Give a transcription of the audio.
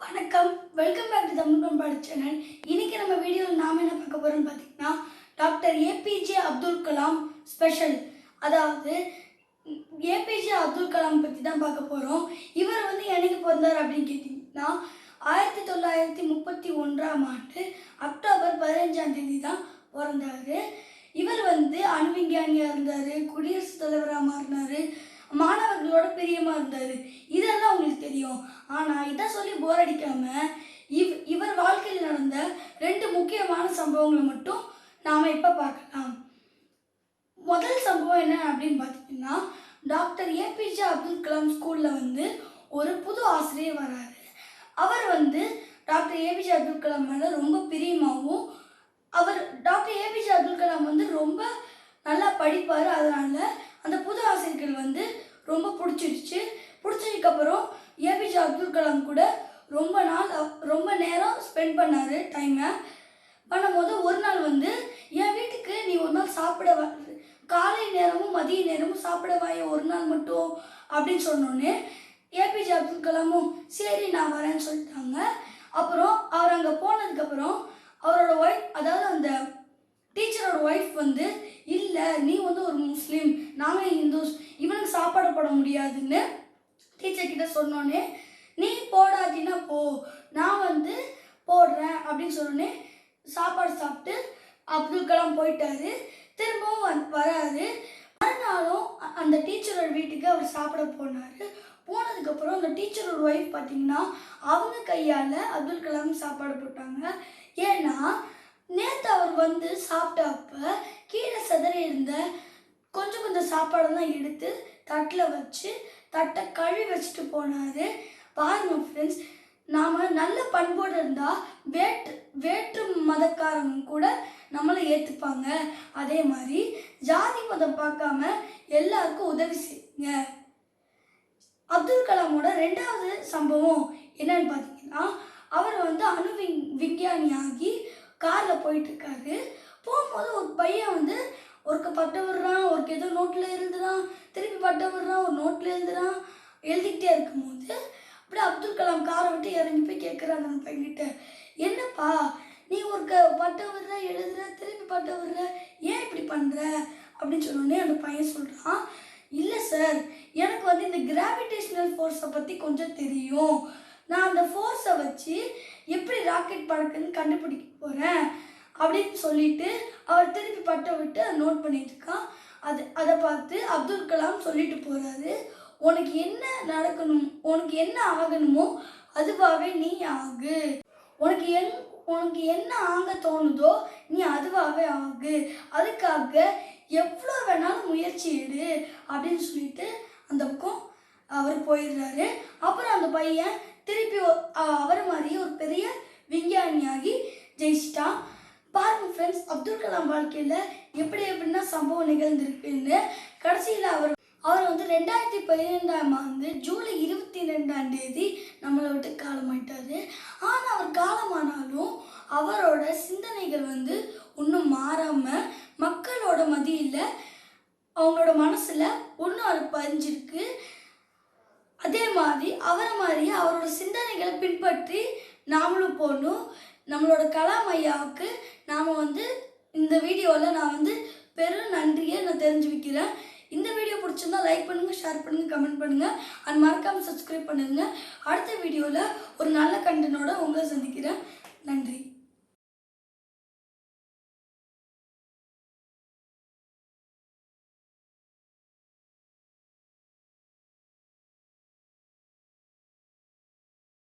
வணக்கம். Welcome back to Tamil பண்பாடு channel இன்னைக்கு நம்ம வீடியோவில் நாம் என்ன பார்க்க போகிறோம்னு பார்த்தீங்கன்னா doctor APJ Abdul Kalam special அதாவது ஏபிஜே அப்துல் கலாம் பற்றி தான் பார்க்க போகிறோம் இவர் வந்து என்னைக்கு பிறந்தார் அப்படின்னு கேட்டிங்கன்னா ஆயிரத்தி தொள்ளாயிரத்தி முப்பத்தி ஒன்றாம் ஆண்டு அக்டோபர் பதினஞ்சாம் தேதி தான் பிறந்தார். இவர் வந்து அணு விஞ்ஞானியாக இருந்தார் குடியரசுத் தலைவராக மாறினார். மாணவர்களோட பிரியமாக இருந்தார். இதெல்லாம் உங்களுக்கு தெரியும். ஆனால் இதை சொல்லி போர் அடிக்காம இவ் இவர் வாழ்க்கையில் நடந்த ரெண்டு முக்கியமான சம்பவங்களை மட்டும் நாம் இப்போ பார்க்கலாம். முதல் சம்பவம் என்ன அப்படின்னு பார்த்தீங்கன்னா டாக்டர் ஏபிஜே அப்துல் கலாம் ஸ்கூலில் வந்து ஒரு புது ஆசிரியர் வராரு. அவர் வந்து டாக்டர் ஏபிஜே அப்துல் கலாம் மேலே ரொம்ப பிரியமாகவும் அவர் டாக்டர் ஏபிஜே அப்துல் கலாம் வந்து ரொம்ப நல்லா படிப்பார். அதனால அந்த புது ஆசிரியர்கள் வந்து ரொம்ப பிடிச்சிருச்சு. பிடிச்சதுக்கப்புறம் ஏபிஜே அப்துல் கலாம் கூட ரொம்ப நாள் ரொம்ப நேரம் ஸ்பெண்ட் பண்ணார் டைமை பண்ணும்போது ஒரு நாள் வந்து என் வீட்டுக்கு நீ ஒரு நாள் சாப்பிட வா காலை நேரமும் மதிய நேரமும் சாப்பிட வாய ஒரு நாள் மட்டும் அப்படின்னு சொன்னோன்னே ஏபிஜே அப்துல் கலாமும் சரி நான் வரேன்னு சொல்லிட்டாங்க. அப்புறம் அவர் அங்கே போனதுக்கப்புறம் அவரோட ஒய்ஃப் அதாவது அந்த டீச்சரோட ஒய்ஃப் வந்து இல்லை நீ வந்து ஒரு முஸ்லீம் நாங்கள் இந்துஸ் இவனுக்கு சாப்பாடு போட முடியாதுன்னு டீச்சர் கிட்ட சொன்னோன்னே நீ போடாதீன்னா போ நான் வந்து போடுறேன் அப்படின்னு சொன்னோன்னே சாப்பாடு சாப்பிட்டு அப்துல் கலாம் போயிட்டாரு. திரும்பவும் வந் வராரு. மறுநாளும் அந்த டீச்சரோட வீட்டுக்கு அவர் சாப்பிட போனார். போனதுக்கப்புறம் அந்த டீச்சரோட ஒய்ஃப் பார்த்தீங்கன்னா அவங்க கையால் அப்துல் கலாம் சாப்பாடு போட்டாங்க. ஏன்னா நேற்று அவர் வந்து சாப்பிட்டப்ப கீழே சிதறி இருந்த கொஞ்சம் கொஞ்சம் சாப்பாடெல்லாம் எடுத்து தட்டில் வச்சு தட்டை கழுவி வச்சுட்டு போனார். பாருங்க ஃப்ரெண்ட்ஸ் நாம் நல்ல பண்போடு இருந்தால் வேற்று வேற்று மதக்காரங்க கூட நம்மளை ஏற்றுப்பாங்க அதே மாதிரி ஜாதி மதம் பார்க்காம எல்லாருக்கும் உதவி செய்யுங்க. அப்துல் கலாமோட ரெண்டாவது சம்பவம் என்னன்னு பார்த்தீங்கன்னா அவர் வந்து அணு விஞ் விஞ்ஞானியாகி காரில் போயிட்டு இருக்காரு போகும்போது ஒரு பையன் வந்து ஒருக்கு பட்டை விடுறான் ஒருக்கு ஏதோ நோட்டில் எழுதுறான் திருப்பி பட்டை விடுறான் ஒரு நோட்டில் எழுதுறான் எழுதிக்கிட்டே இருக்கும்போது அப்படியே அப்துல் கலாம் காரை விட்டு இறங்கி போய் கேட்குறான் அந்த பையன்கிட்ட. என்னப்பா நீ ஒருக்க பட்டை விடுற எழுதுற திருப்பி பட்டை விடுற ஏன் இப்படி பண்ணுற அப்படின்னு சொன்னோடனே அந்த பையன் சொல்கிறான் இல்லை சார் எனக்கு வந்து இந்த கிராவிடேஷனல் ஃபோர்ஸை பற்றி கொஞ்சம் தெரியும். நான் அந்த ஃபோர்ஸை வச்சு எப்படி ராக்கெட் பறக்குன்னு கண்டுபிடிக்க போகிறேன் அப்படின்னு சொல்லிட்டு அவர் திருப்பி பட்டை விட்டு அதை நோட் பண்ணிட்டு இருக்கான். அது அதை பார்த்து அப்துல் கலாம் சொல்லிட்டு போகிறாரு உனக்கு என்ன நடக்கணும் உனக்கு என்ன ஆகணுமோ அதுவாகவே நீ ஆகு. உனக்கு என் உனக்கு என்ன ஆக தோணுதோ நீ அதுவாகவே ஆகு. அதுக்காக எவ்வளோ வேணாலும் முயற்சி எடு அப்படின்னு சொல்லிட்டு அந்த பக்கம் அவர் போயிடுறாரு. அப்புறம் அந்த பையன் திருப்பி அவர் மாதிரி ஒரு பெரிய விஞ்ஞானியாகி ஜெயிச்சிட்டான். பாருங்க ஃப்ரெண்ட்ஸ் அப்துல் கலாம் வாழ்க்கையில் எப்படி எப்படின்னா சம்பவம் நிகழ்ந்திருக்குன்னு கடைசியில் அவர் அவர் வந்து ரெண்டாயிரத்தி பதினெண்டாம் ஆண்டு ஜூலை இருபத்தி ரெண்டாம் தேதி நம்மளை விட்டு காலமாயிட்டாரு ஆனால் அவர் காலமானாலும் அவரோட சிந்தனைகள் வந்து இன்னும் மாறாமல் மக்களோட மதியில் அவங்களோட மனசில் ஒன்றும் அது பதிஞ்சிருக்கு மாதிரி அவரை மாதிரி அவரோட சிந்தனைகளை பின்பற்றி நாமளும் போடணும் நம்மளோட கலாம் ஐயாவுக்கு நாம் வந்து இந்த வீடியோவில் நான் வந்து பெரும் நன்றியை நான் தெரிஞ்சு வைக்கிறேன் இந்த வீடியோ பிடிச்சிருந்தா லைக் பண்ணுங்கள் ஷேர் பண்ணுங்கள் கமெண்ட் பண்ணுங்கள் அண்ட் மறக்காமல் சப்ஸ்கிரைப் பண்ணுங்கள் அடுத்த வீடியோவில் ஒரு நல்ல கண்டனோட உங்களை சந்திக்கிறேன். நன்றி.